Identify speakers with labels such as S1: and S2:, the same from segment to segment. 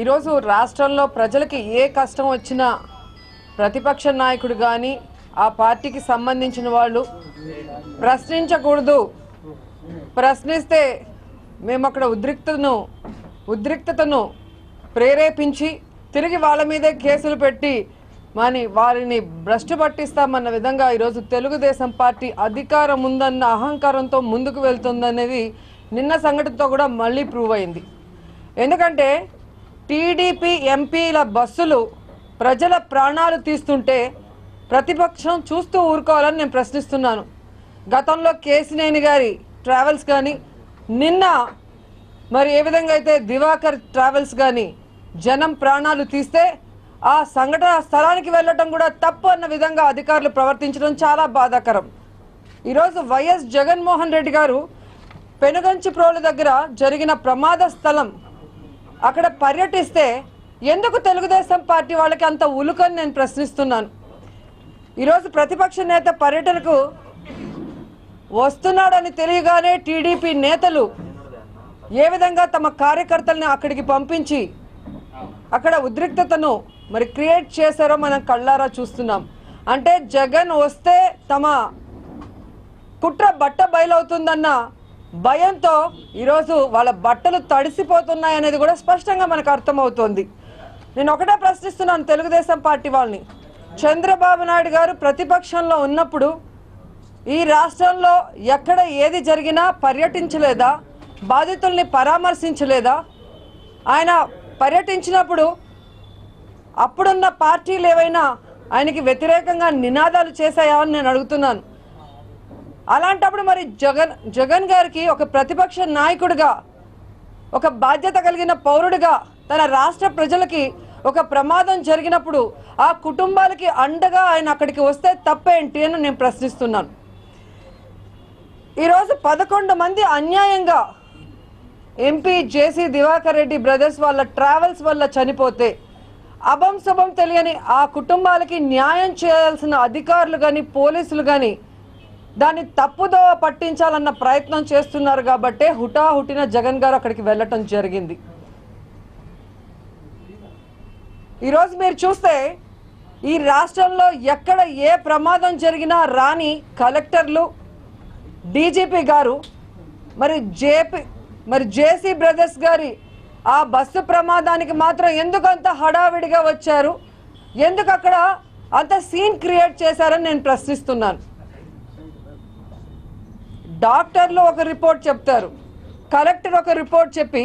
S1: ఈరోజు రాష్ట్రంలో ప్రజలకి ఏ కష్టం వచ్చినా ప్రతిపక్ష నాయకుడు కానీ ఆ పార్టీకి సంబంధించిన వాళ్ళు ప్రశ్నించకూడదు. ప్రశ్నిస్తే మేము అక్కడ ఉద్రిక్తను ఉద్రిక్తతను ప్రేరేపించి తిరిగి వాళ్ళ మీదే కేసులు పెట్టి మరి వారిని భ్రష్టు పట్టిస్తామన్న విధంగా ఈరోజు తెలుగుదేశం పార్టీ అధికారం ఉందన్న అహంకారంతో ముందుకు వెళ్తుందనేది నిన్న సంఘటనతో కూడా మళ్ళీ ప్రూవ్ అయింది. ఎందుకంటే టీడీపీ ఎంపీల బస్సులు ప్రజల ప్రాణాలు తీస్తుంటే ప్రతిపక్షం చూస్తూ ఊరుకోవాలని నేను ప్రశ్నిస్తున్నాను. గతంలో కేసినేని గారి ట్రావెల్స్ కానీ నిన్న మరి ఏ విధంగా అయితే దివాకర్ ట్రావెల్స్ కానీ జనం ప్రాణాలు తీస్తే ఆ సంఘటన స్థలానికి వెళ్ళటం కూడా తప్పు అన్న విధంగా అధికారులు ప్రవర్తించడం చాలా బాధాకరం. ఈరోజు వైఎస్ జగన్మోహన్ రెడ్డి గారు పెనుగంచి ప్రోలు దగ్గర జరిగిన ప్రమాద స్థలం అక్కడ పర్యటిస్తే ఎందుకు తెలుగుదేశం పార్టీ వాళ్ళకి అంత ఉలుకని నేను ప్రశ్నిస్తున్నాను? ఈరోజు ప్రతిపక్ష నేత పర్యటనకు వస్తున్నాడని తెలియగానే టీడీపీ నేతలు ఏ విధంగా తమ కార్యకర్తల్ని అక్కడికి పంపించి అక్కడ ఉద్రిక్తతను మరి క్రియేట్ చేశారో మనం కళ్ళారా చూస్తున్నాం. అంటే జగన్ వస్తే తమ కుట్ర బట్ట బయలవుతుందన్న భయంతో ఈరోజు వాళ్ళ బట్టలు తడిసిపోతున్నాయి అనేది కూడా స్పష్టంగా మనకు అర్థమవుతోంది. నేను ఒకటే ప్రశ్నిస్తున్నాను తెలుగుదేశం పార్టీ వాళ్ళని. చంద్రబాబు నాయుడు గారు ప్రతిపక్షంలో ఉన్నప్పుడు ఈ రాష్ట్రంలో ఎక్కడ ఏది జరిగినా పర్యటించలేదా? బాధితుల్ని పరామర్శించలేదా? ఆయన పర్యటించినప్పుడు అప్పుడున్న పార్టీలు ఏవైనా ఆయనకి వ్యతిరేకంగా నినాదాలు చేశాయా అని నేను అడుగుతున్నాను. అలాంటప్పుడు మరి జగన్ జగన్ గారికి ఒక ప్రతిపక్ష నాయకుడిగా ఒక బాధ్యత కలిగిన పౌరుడిగా తన రాష్ట్ర ప్రజలకి ఒక ప్రమాదం జరిగినప్పుడు ఆ కుటుంబాలకి అండగా ఆయన అక్కడికి వస్తే తప్పేంటి అని నేను ప్రశ్నిస్తున్నాను. ఈరోజు పదకొండు మంది అన్యాయంగా MP JC Diwakar Reddy brothers వాళ్ళ ట్రావెల్స్ వల్ల చనిపోతే అభం శుభం తెలియని ఆ కుటుంబాలకి న్యాయం చేయాల్సిన అధికారులు కానీ పోలీసులు కానీ దాన్ని తప్పుదోవ పట్టించాలన్న ప్రయత్నం చేస్తున్నారు కాబట్టే హుటాహుటిన జగన్ గారు అక్కడికి వెళ్ళటం జరిగింది. ఈరోజు మీరు చూస్తే ఈ రాష్ట్రంలో ఎక్కడ ఏ ప్రమాదం జరిగినా రాని కలెక్టర్లు డీజీపీ గారు మరి జేపీ మరి జేసీ బ్రదర్స్ గారి ఆ బస్సు ప్రమాదానికి మాత్రం ఎందుకు అంత హడావిడిగా వచ్చారు? ఎందుకు అక్కడ అంత సీన్ క్రియేట్ చేశారని నేను ప్రశ్నిస్తున్నాను. డాక్టర్లు ఒక రిపోర్ట్ చెప్తారు. కలెక్టర్ ఒక రిపోర్ట్ చెప్పి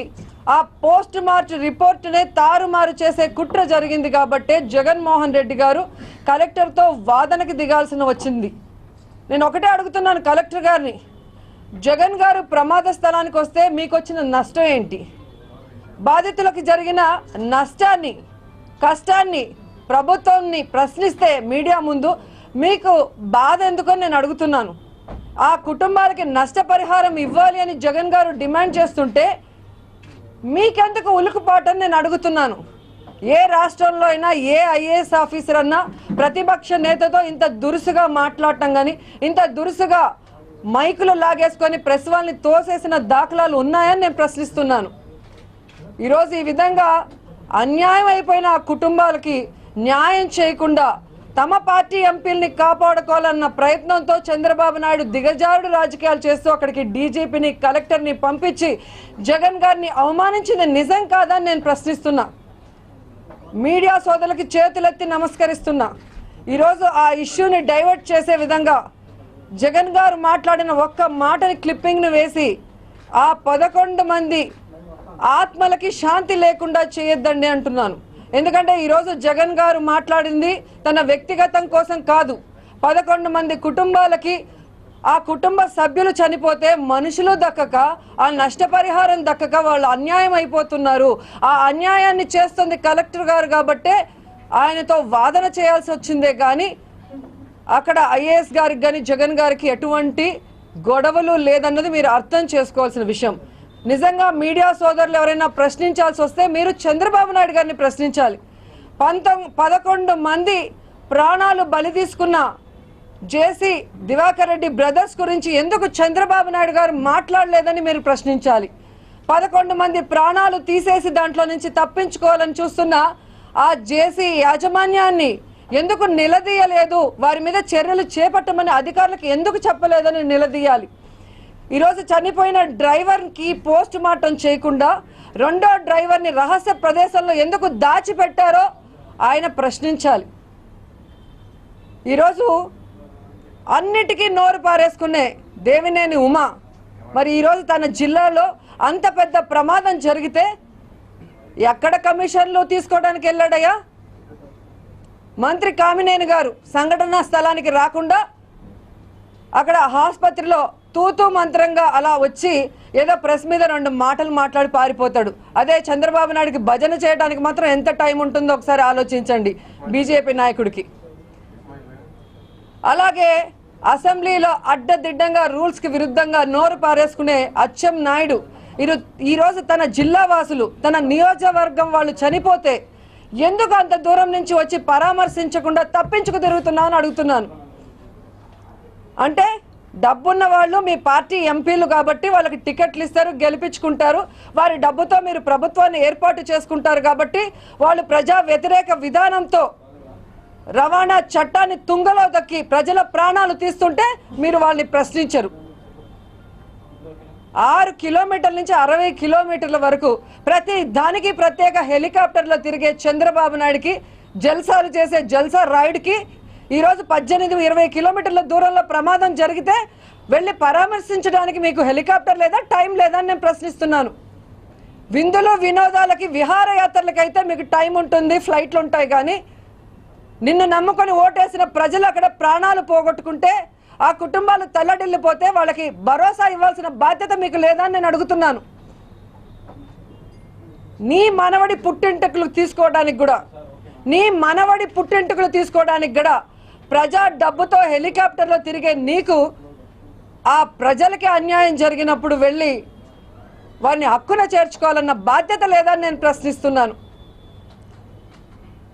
S1: ఆ పోస్ట్ మార్చ్ రిపోర్ట్నే తారుమారు చేసే కుట్ర జరిగింది కాబట్టే జగన్మోహన్ రెడ్డి గారు కలెక్టర్తో వాదనకి దిగాల్సిన వచ్చింది. నేను ఒకటే అడుగుతున్నాను కలెక్టర్ గారిని. జగన్ గారు ప్రమాద స్థలానికి వస్తే మీకు వచ్చిన నష్టం ఏంటి? బాధితులకు జరిగిన నష్టాన్ని కష్టాన్ని ప్రభుత్వాన్ని ప్రశ్నిస్తే మీడియా ముందు మీకు బాధ ఎందుకని నేను అడుగుతున్నాను. ఆ కుటుంబాలకి నష్టపరిహారం ఇవ్వాలి అని జగన్ గారు డిమాండ్ చేస్తుంటే మీకెందుకు ఉలుకుపాటని నేను అడుగుతున్నాను? ఏ రాష్ట్రంలో అయినా ఏ ఐఏఎస్ ఆఫీసర్ అన్నా ప్రతిపక్ష నేతతో ఇంత దురుసుగా మాట్లాడటం కానీ ఇంత దురుసుగా మైకులు లాగేసుకొని ప్రెస్ వాళ్ళని తోసేసిన దాఖలాలు ఉన్నాయని నేను ప్రశ్నిస్తున్నాను. ఈరోజు ఈ విధంగా అన్యాయం అయిపోయిన ఆ కుటుంబాలకి న్యాయం చేయకుండా తమ పార్టీ ఎంపీల్ని కాపాడుకోవాలన్న ప్రయత్నంతో చంద్రబాబు నాయుడు దిగజారుడు రాజకీయాలు చేస్తూ అక్కడికి డీజీపీని కలెక్టర్ని పంపించి జగన్ గారిని అవమానించింది నిజం కాదని నేను ప్రశ్నిస్తున్నా. మీడియా సోదరులకి చేతులెత్తి నమస్కరిస్తున్నా. ఈరోజు ఆ ఇష్యూని డైవర్ట్ చేసే విధంగా జగన్ గారు మాట్లాడిన ఒక్క మాటని క్లిప్పింగ్ను వేసి ఆ పదకొండు మంది ఆత్మలకి శాంతి లేకుండా చేయొద్దండి అంటున్నాను. ఎందుకంటే ఈరోజు జగన్ గారు మాట్లాడింది తన వ్యక్తిగతం కోసం కాదు. పదకొండు మంది కుటుంబాలకి ఆ కుటుంబ సభ్యులు చనిపోతే మనుషులు దక్కక ఆ నష్టపరిహారం దక్కక వాళ్ళు అన్యాయం అయిపోతున్నారు. ఆ అన్యాయాన్ని చేస్తుంది కలెక్టర్ గారు కాబట్టే ఆయనతో వాదన చేయాల్సి వచ్చిందే కానీ అక్కడ ఐఏఎస్ గారికి కానీ జగన్ గారికి ఎటువంటి గొడవలు లేదన్నది మీరు అర్థం చేసుకోవాల్సిన విషయం. నిజంగా మీడియా సోదరులు ఎవరైనా ప్రశ్నించాల్సి వస్తే మీరు చంద్రబాబు నాయుడు గారిని ప్రశ్నించాలి. పంతొమ్మిది పదకొండు మంది ప్రాణాలు బలి తీసుకున్న జేసీ దివాకర్ రెడ్డి బ్రదర్స్ గురించి ఎందుకు చంద్రబాబు నాయుడు గారు మాట్లాడలేదని మీరు ప్రశ్నించాలి. పదకొండు మంది ప్రాణాలు తీసేసి దాంట్లో నుంచి తప్పించుకోవాలని చూస్తున్న ఆ జేసీ యాజమాన్యాన్ని ఎందుకు నిలదీయలేదు? వారి మీద చర్యలు చేపట్టమని అధికారులకు ఎందుకు చెప్పలేదని నిలదీయాలి? ఈరోజు చనిపోయిన డ్రైవర్కి పోస్ట్ మార్టం చేయకుండా రెండో డ్రైవర్ని రహస్య ప్రదేశంలో ఎందుకు దాచిపెట్టారో ఆయన ప్రశ్నించాలి. ఈరోజు అన్నిటికీ నోరు పారేసుకునే దేవినేని ఉమా మరి ఈరోజు తన జిల్లాలో అంత పెద్ద ప్రమాదం జరిగితే ఎక్కడ కమిషన్లు తీసుకోవడానికి వెళ్ళాడయ్యా? మంత్రి కామినేని గారు సంఘటనా స్థలానికి రాకుండా అక్కడ ఆసుపత్రిలో తూతూ మంత్రంగా అలా వచ్చి ఏదో ప్రెస్ మీద రెండు మాటలు మాట్లాడి పారిపోతాడు. అదే చంద్రబాబు నాయుడికి భజన చేయడానికి మాత్రం ఎంత టైం ఉంటుందో ఒకసారి ఆలోచించండి బీజేపీ నాయకుడికి. అలాగే అసెంబ్లీలో అడ్డదిడ్డంగా రూల్స్కి విరుద్ధంగా నోరు పారేసుకునే అచ్చెం నాయుడు ఈరో ఈరోజు తన జిల్లా వాసులు తన నియోజకవర్గం వాళ్ళు చనిపోతే ఎందుకు అంత దూరం నుంచి వచ్చి పరామర్శించకుండా తప్పించుకు తిరుగుతున్నావు అని అడుగుతున్నాను. అంటే డబ్బున్న వాళ్ళు మీ పార్టీ ఎంపీలు కాబట్టి వాళ్ళకి టికెట్లు ఇస్తారు గెలిపించుకుంటారు. వారి డబ్బుతో మీరు ప్రభుత్వాన్ని ఏర్పాటు చేసుకుంటారు కాబట్టి వాళ్ళు ప్రజా వ్యతిరేక విధానంతో రవాణా చట్టాన్ని తుంగలో దక్కి ప్రజల ప్రాణాలు తీస్తుంటే మీరు వాళ్ళని ప్రశ్నించరు. ఆరు కిలోమీటర్ల నుంచి అరవై కిలోమీటర్ల వరకు ప్రతి దానికి ప్రత్యేక హెలికాప్టర్లో తిరిగే చంద్రబాబు నాయుడుకి జల్సాలు చేసే జల్సా రాయుడికి ఈరోజు పద్దెనిమిది ఇరవై కిలోమీటర్ల దూరంలో ప్రమాదం జరిగితే వెళ్ళి పరామర్శించడానికి మీకు హెలికాప్టర్ లేదా టైం లేదా అని నేను ప్రశ్నిస్తున్నాను. విందులు వినోదాలకి విహారయాత్రలకైతే మీకు టైం ఉంటుంది ఫ్లైట్లు ఉంటాయి కానీ నిన్ను నమ్ముకొని ఓటేసిన ప్రజలు అక్కడ ప్రాణాలు పోగొట్టుకుంటే ఆ కుటుంబాలు తల్లడిల్లిపోతే వాళ్ళకి భరోసా ఇవ్వాల్సిన బాధ్యత మీకు లేదా అని నేను అడుగుతున్నాను. నీ మనవడి పుట్టింటికలు తీసుకోవడానికి కూడా నీ మనవడి పుట్టింటికలు తీసుకోవడానికి కూడా ప్రజా డబ్బుతో హెలికాప్టర్లో తిరిగే నీకు ఆ ప్రజలకి అన్యాయం జరిగినప్పుడు వెళ్ళి వారిని హక్కున చేర్చుకోవాలన్న బాధ్యత లేదని నేను ప్రశ్నిస్తున్నాను.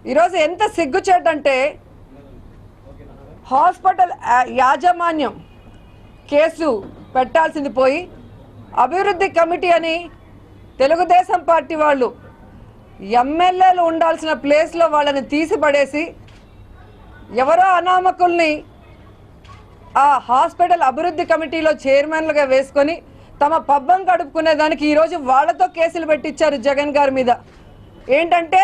S1: ఈరోజు ఎంత సిగ్గుచేటంటే హాస్పిటల్ యా- యాజమాన్యం కేసు పెట్టాల్సింది పోయి అభివృద్ధి కమిటీ అని తెలుగుదేశం పార్టీ వాళ్ళు ఎమ్మెల్యేలు ఉండాల్సిన ప్లేస్లో వాళ్ళని తీసిపడేసి ఎవరో అనామకుల్ని ఆ హాస్పిటల్ అభివృద్ధి కమిటీలో చైర్మన్లుగా వేసుకొని తమ పబ్బం గడుపుకునే దానికి ఈరోజు వాళ్ళతో కేసులు పెట్టించారు జగన్ గారి మీద. ఏంటంటే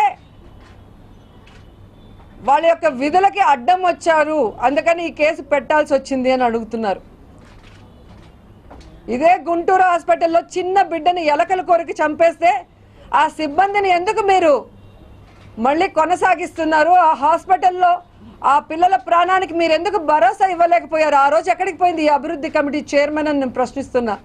S1: వాళ్ళ యొక్క విధులకి అడ్డం వచ్చారు. అందుకని ఈ కేసు పెట్టాల్సి వచ్చింది అని అడుగుతున్నారు. ఇదే గుంటూరు హాస్పిటల్లో చిన్న బిడ్డని ఎలకల కొరికి చంపేస్తే ఆ సిబ్బందిని ఎందుకు మీరు మళ్ళీ కొనసాగిస్తున్నారు? ఆ హాస్పిటల్లో ఆ పిల్లల ప్రాణానికి మీరు ఎందుకు భరోసా ఇవ్వలేకపోయారు? ఆ రోజు ఎక్కడికి పోయింది ఈ అభివృద్ధి కమిటీ చైర్మన్ అని నేను ప్రశ్నిస్తున్నా.